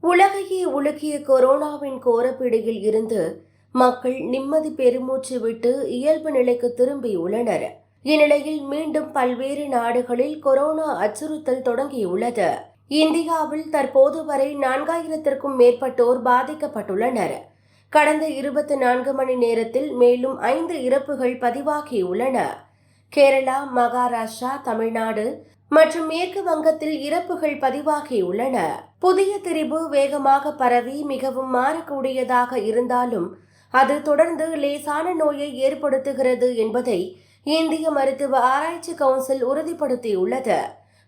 உலகையே உலுக்கிய கொரோனாவின் கோரப்பிடியில் இருந்து மக்கள் நிம்மதி பெருமூச்சு விட்டு இயல்பு நிலைக்கு திரும்பியுள்ளனர் இந்நிலையில் மீண்டும் பல்வேறு நாடுகளில் கொரோனா அச்சுறுத்தல் தொடங்கியுள்ளது. இந்தியாவில் தற்போது வரை நான்காயிரத்திற்கும் மேற்பட்டோர் பாதிக்கப்பட்டுள்ளனர். கடந்த இருபத்தி நான்கு மணி நேரத்தில் மேலும் ஐந்து இறப்புகள் பதிவாகியுள்ளன. கேரளா மகாராஷ்டிரா தமிழ்நாடு மற்றும் மேற்கு வங்கத்தில் இறப்புகள் பதிவாகியுள்ளன. புதிய திரிபு வேகமாக பரவி மிகவும் மாறக்கூடியதாக இருந்தாலும் அது தொடர்ந்து லேசான நோயை ஏற்படுத்துகிறது என்பதை இந்திய மருத்துவ ஆராய்ச்சி கவுன்சில் உறுதிப்படுத்தியுள்ளது.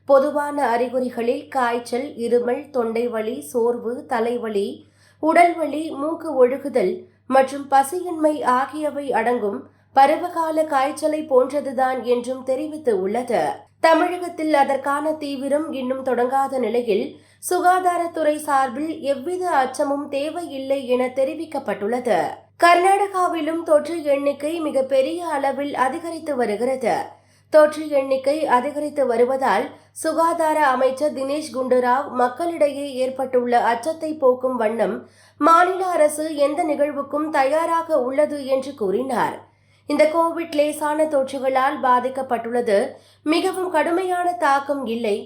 பொதுவான அறிகுறிகளில் காய்ச்சல் இருமல் தொண்டை வலி சோர்வு தலைவலி உடல்வலி மூக்கு ஒழுகுதல் மற்றும் பசியின்மை ஆகியவை அடங்கும் பருவகால காய்ச்சலை போன்றதுதான் என்றும் தெரிவித்து உள்ளது. தமிழகத்தில் அதற்கான தீவிரம் இன்னும் தொடங்காத நிலையில் சுகாதாரத்துறை சார்பில் எவ்வித அச்சமும் தேவையில்லை என தெரிவிக்கப்பட்டுள்ளது. கர்நாடகாவிலும் தொற்று எண்ணிக்கை மிகப்பெரிய அளவில் அதிகரித்து வருகிறது. தொற்று எண்ணிக்கை அதிகரித்து வருவதால் சுகாதார அமைச்சர் தினேஷ் குண்டுராவ் மக்களிடையே ஏற்பட்டுள்ள அச்சத்தை போக்கும் வண்ணம் மாநில அரசு எந்த நிகழ்வுக்கும் தயாராக உள்ளது என்று கூறினார். இந்த கோவிட் லேசான தொற்றுகளால் பாதிக்கப்பட்டுள்ளது. மிகவும் கடுமையான தாக்கம் இல்லை.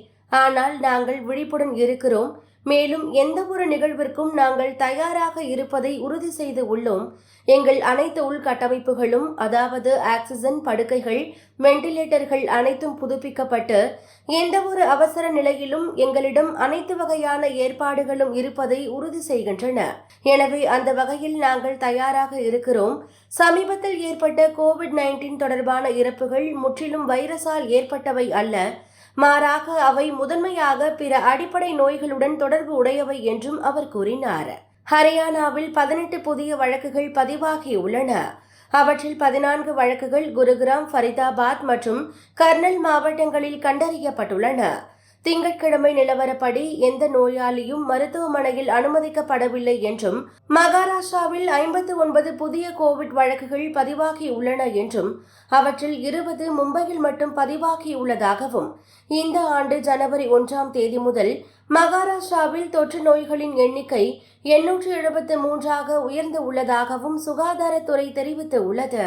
ஆனால் நாங்கள் விழிப்புடன் இருக்கிறோம். மேலும் எந்த ஒரு நிகழ்விற்கும் நாங்கள் தயாராக இருப்பதை உறுதி செய்து உள்ளோம். எங்கள் அனைத்து உள்கட்டமைப்புகளும் அதாவது ஆக்சிஜன் படுக்கைகள் வெண்டிலேட்டர்கள் அனைத்தும் புதுப்பிக்கப்பட்டு எந்த ஒரு அவசர நிலையிலும் எங்களிடம் அனைத்து வகையான ஏற்பாடுகளும் இருப்பதை உறுதி செய்கின்றன. எனவே அந்த வகையில் நாங்கள் தயாராக இருக்கிறோம். சமீபத்தில் ஏற்பட்ட கோவிட் நைன்டீன் தொடர்பான இறப்புகள் முற்றிலும் வைரஸால் ஏற்பட்டவை அல்ல. மாறாக அவை முதன்மையாக பிற அடிப்படை நோய்களுடன் தொடர்பு உடையவை என்றும் அவர் கூறினார். ஹரியானாவில் பதினெட்டு புதிய வழக்குகள் பதிவாகியுள்ளன அவற்றில் பதினான்கு வழக்குகள் குருகிராம் ஃபரிதாபாத் மற்றும் கர்னல் மாவட்டங்களில் கண்டறியப்பட்டுள்ளன. திங்கட்கிழமை நிலவரப்படி எந்த நோயாளியும் மருத்துவமனையில் அனுமதிக்கப்படவில்லை என்றும் மகாராஷ்டிராவில் ஐம்பத்து ஒன்பது புதிய கோவிட் வழக்குகள் பதிவாகியுள்ளன என்றும் அவற்றில் இருபது மும்பையில் மட்டும் பதிவாகியுள்ளதாகவும் இந்த ஆண்டு ஜனவரி ஒன்றாம் தேதி முதல் மகாராஷ்டிராவில் தொற்று நோய்களின் எண்ணிக்கை எண்ணூற்று எழுபத்து மூன்றாக உயர்ந்து உள்ளதாகவும் சுகாதாரத்துறை தெரிவித்துள்ளது.